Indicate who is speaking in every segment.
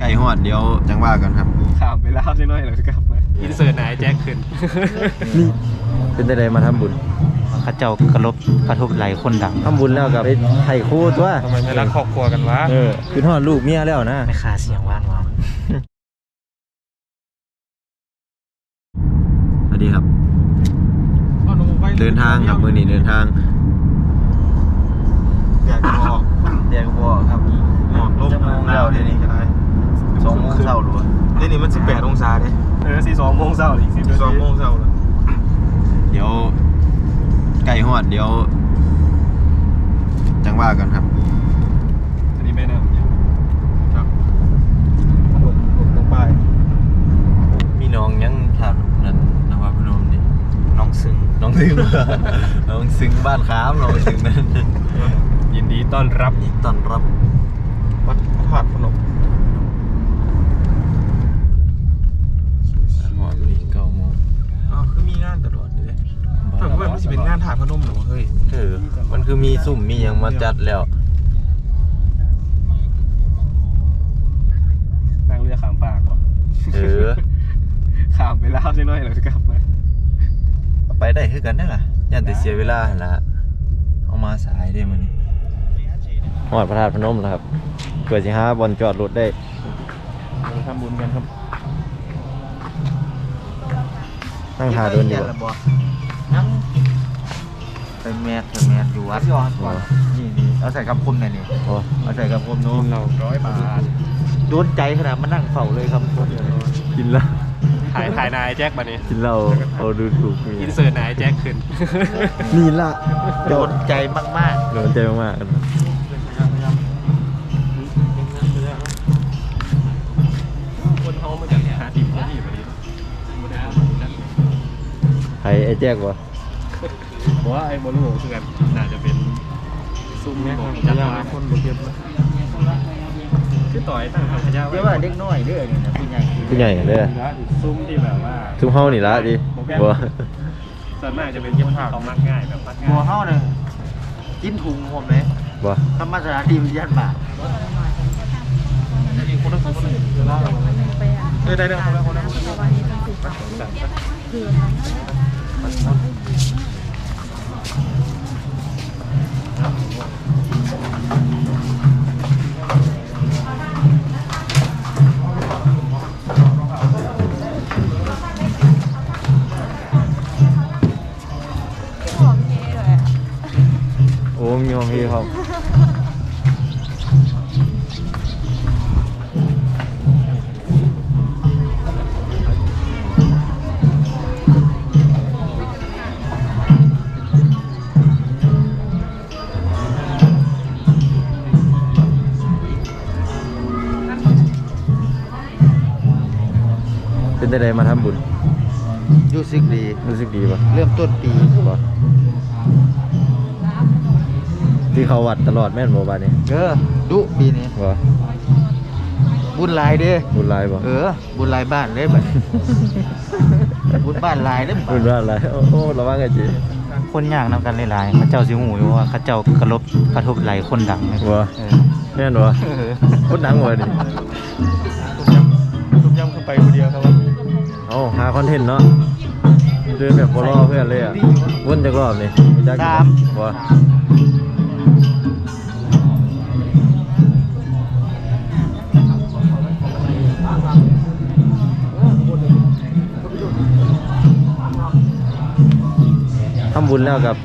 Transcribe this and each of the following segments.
Speaker 1: ไก่หอดเดี๋ยวจังว่ากันครับ
Speaker 2: ข้ามไปแล้วใช่ไหมเราจะกลับมาอินเสิร์ตไหนแจ็คขึ้น
Speaker 1: นี่เป็นได้ไดมาทำบุญ
Speaker 3: ข้าเจ้ากระลบกระทบไหลคนดัง
Speaker 1: ทำบุญแล้วกับไปไถ่คู่ตัว
Speaker 2: ทำไมไม่รักครอบครัวกันวะ
Speaker 1: เออคือทอดลูกเมียแล้วนะ
Speaker 3: ไม่ค่าเสียงว่านวาน
Speaker 1: สวัสดีครับ เดินทางครับมือนี้เดินทาง
Speaker 2: อยากจะบอก
Speaker 1: เดียกบอครับ
Speaker 2: หมอกลบ
Speaker 1: นี้มั
Speaker 2: น 18 องศาเด้เออ42โมงเช้าอีก10 12โมงเช้าแล้ว
Speaker 1: เดี๋ยวไก่หอดเดี๋ยว จังว่ากันครับ
Speaker 2: อันนี้แม่น้ำยังครับลงลงลงไป
Speaker 1: มีน้องยังถามนั่นนวัดพนมดิ
Speaker 3: น้องซึ้ง
Speaker 1: น้องซึ้ง น้องซึ้งบ้านค้ามน้องซึ้งนั่น
Speaker 2: ยินดีต้อนรับ
Speaker 1: ยินต้อนรับ
Speaker 2: วัดพระธาตุพนม คือมีสุ่ม
Speaker 1: มีหยังมาจัดแล้ว
Speaker 2: นั่งเรือขามปากว่ะ
Speaker 1: เออ
Speaker 2: ขามไปแล้วใช่ไหมเราจะกลับมา
Speaker 1: ไปได้คือกันได้ล่ะยันแต่เสียเวลาหั่นละเอามาสายได้มันหอดพระธาตุพนมแล้วครับเกิดสิฮะบอลจอดรถได้
Speaker 2: เราทำบุญกันครับ
Speaker 1: นั่งหาโดนอยู่
Speaker 3: ยัง ไปแมสไปแมสอยู่วัดนี่นี่เอาใส่กับคมหน่อยนี่
Speaker 1: โอ้
Speaker 3: เอาใส่กับคมนู้น
Speaker 2: เราร้อยบาท
Speaker 3: โดนใจขนาดมานั่งเฝ้าเลยครับ
Speaker 1: กินแล้ว
Speaker 2: ถ่ายถ่ายนายแจ็คมาเนี่ย
Speaker 1: กินเหล้าเอาดูถูกเมี
Speaker 2: อิ
Speaker 1: ย
Speaker 2: นเสิร์ตนายแจ็คขึ้น
Speaker 1: นี่ละ
Speaker 3: โดนใจมาก
Speaker 1: โดนใจมากๆกัน
Speaker 2: คนเขามาจากหาทีมเขาที่อยู่พอดีไม่ได้นั่น
Speaker 1: ใครไอ้แจ๊กวะ
Speaker 2: เพราะว่าไอ้บอลลูนคือกันน่าจะเป็นซุ้มของจัดมาคนบนเทียบคือต่อยตั้งทางขยะ
Speaker 3: ๆเดี๋ยวว่าเด็กน้อยเด้อนี่นะผู้ใหญ่
Speaker 1: ผู้ใหญ่เลย
Speaker 2: ซุ้มที่แบบว่า
Speaker 1: ทุ่มเฮานี่ละดิบ่
Speaker 2: ส่วนมากจะเป็นเย็บผ้าเขามักง่ายแบบมัก
Speaker 3: หัว
Speaker 2: ง่าย
Speaker 3: เฮาเนี่ยกินถุงผมเลย
Speaker 1: บ่
Speaker 3: ธรรมศาสตร์ดีวิทยาบาท
Speaker 2: เออได้ได้คนละคนละ
Speaker 1: โอ้มีของพี่ครับ ได้ไดมาทำบุญ
Speaker 3: รู้สึกดี
Speaker 1: รู้สึกดีปะ
Speaker 3: เริ่มต้นปี
Speaker 1: บ่ที่เขาวัดตลอดแม่นบ่บาดนี้
Speaker 3: เออดุปีนี้
Speaker 1: บ่
Speaker 3: บุญหลายเด้อ
Speaker 1: บุญหลายบ่
Speaker 3: เออ บุญหลายบ้านเลยบัดนี้ บุญบ้านหลายเด้อ
Speaker 1: บุญว่าอะไรโอ้โหระวังไอ้จี
Speaker 3: คนยากนำกันหลายๆเขาเจ้าสิหูอยู่ว่าเขาเจ้ากระลบกระทบไหลคนดังนะ
Speaker 1: บ่
Speaker 3: เออ
Speaker 1: แน่นบ่พูดดังบ่นี่
Speaker 2: ทุกย่ำขึ้นไปคนเดียวครับว่า
Speaker 1: เอ้าหาคอนเทนต์เนาะเดินแบบบ่รอเพื่อนเลยอะวนจักรอบนี่จัก
Speaker 3: สาม
Speaker 1: บ่ทำบุญแล้วกับ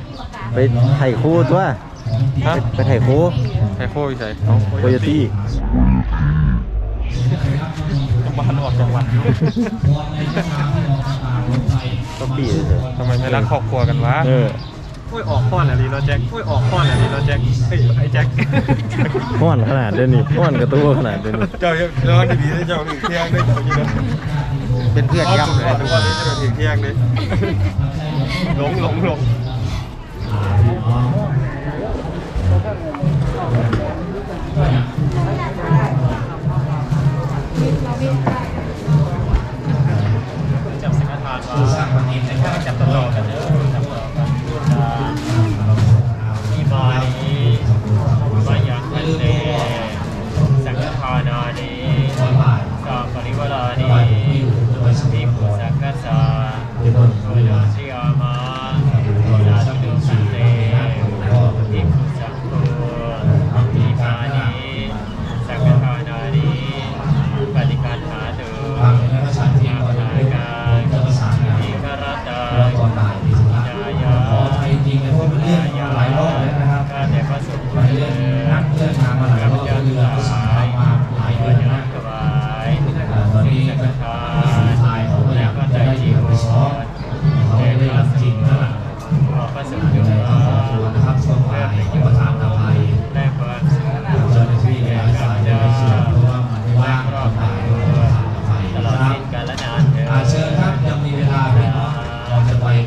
Speaker 1: ไปไถ่คู่ตัวไปไปไถ่คู่
Speaker 2: ใช้โค้ยใส่
Speaker 1: โคโยตี้
Speaker 2: บ้านออกจากวัด
Speaker 1: ก็ปีเลย
Speaker 2: ทำไมไม่รักครอบครัวกันวะ
Speaker 1: เออ
Speaker 2: โอ้ยออกข้อนอะไรเนาะแจ็คโอ้ยออกข้อนอะไรเนาะแจ็คเฮ้ยไอ้แจ็ค
Speaker 1: ห้อนขนาดเดยวนี่ห้อนกระตู้ขนาดเดยวนี่
Speaker 2: เจ้าเจ้าดีๆเจ้าถึงเที่ยงได้เจ้าอยู่นะ
Speaker 3: เป็นเพื่อน
Speaker 2: เอา
Speaker 3: ยับ
Speaker 2: สุด
Speaker 3: เลย
Speaker 2: ก่อนทุกวันนี้จะถึงเที่ยงเลยหลงหลงหลง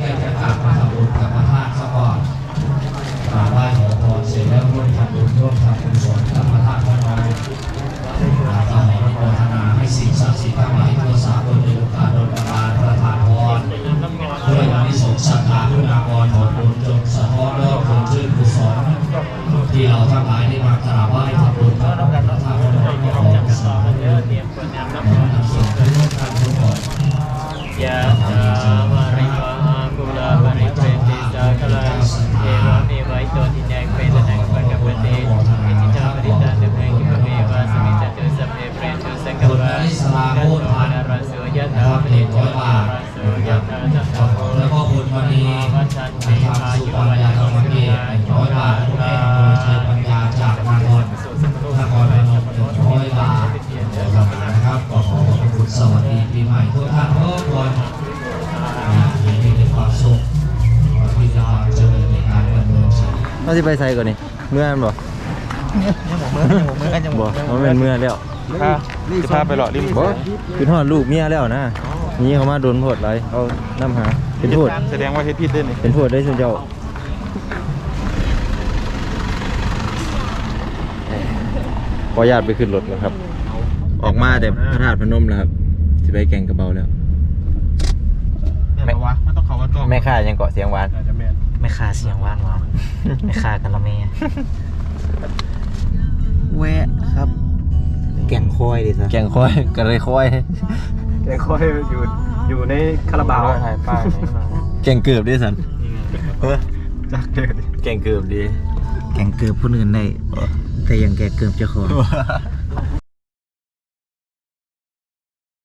Speaker 2: ก็จะกลับมาทำบุญกับพระธาตุซะก่อนกราบไหว้ขอพรเสร็จแล้วร่ว
Speaker 4: มทำบุญร่วมทำบุญสวนกับพระธาตุพระนอนอาตมาโมธนาให้สิ่งศักดิ์สิทธิ์ทั้งหลายทั่วสากลในโอกาสดลประ
Speaker 5: การประทานพรด้วยวันนี้สงสัทธาคุณากรผลบุญจงสะท้อนยอดผนชื่นกุอนที่เราทั้ง
Speaker 4: หลา
Speaker 5: ยได้ นติ
Speaker 4: ทำ
Speaker 5: อา
Speaker 4: สุ
Speaker 5: ยุ
Speaker 4: ปัญ
Speaker 5: วัน
Speaker 4: ญา
Speaker 5: โน
Speaker 4: ธรรม
Speaker 5: สุ
Speaker 4: เกต
Speaker 5: ขั
Speaker 4: หนึ่งร้อยบาทคุณแม่โดยใช้ปัญญาจากนครนครพนมหนึ่งร้อยบาทนะครับก็ขอขอบคุณสวัสดีปีใหม่ทุกท่านทุกคนให้มีความสุขขอให้มีความเจริญในการดำเนินชีวิต
Speaker 1: เราสิไปใส่ก่อนนี่เมื่อมันบ่
Speaker 3: ยังบอกมือยังบอกมือกันยัง
Speaker 1: บ่มันเป็นเมื่อแล้ว
Speaker 2: จะพาไปหล่อริม
Speaker 1: บ่คือทอดลูกเมียแล้วนะนี่เขามาโดนโทษไรเอาน้ำหา เป็นโทษ
Speaker 2: แสดงว่าเฮ็ดผิดด้วยนี่
Speaker 1: เป็นโทษได้สุดเจ้าขออนุญาตไปขึ้นรถก่อนครับ ออกมาแต่พระธาตุพนมแล้วครับจะไปแก่งกระเบาแล้ว
Speaker 2: แม่วะมันต้องเขาว่าต้อง
Speaker 1: แม่ข้ายังเกาะเสียงหวาน
Speaker 2: อาจจะแม่น
Speaker 5: ไม่ค่าเสียงว่านวะไม่ค่ากันละเม
Speaker 3: แวะครับ แก่งคอยดิซะ
Speaker 1: แก่งคอยกระไรคอย
Speaker 2: แกคอยอยู่อยู่ในคาราบาวถ่ายป้าย
Speaker 1: แก่งเกือบด้วยสัน
Speaker 2: จากเดิม
Speaker 1: แก่งเกือบดี
Speaker 3: แก่งเกือบคนอื่นได้แต่ยังแก่เกือบเจ้าของ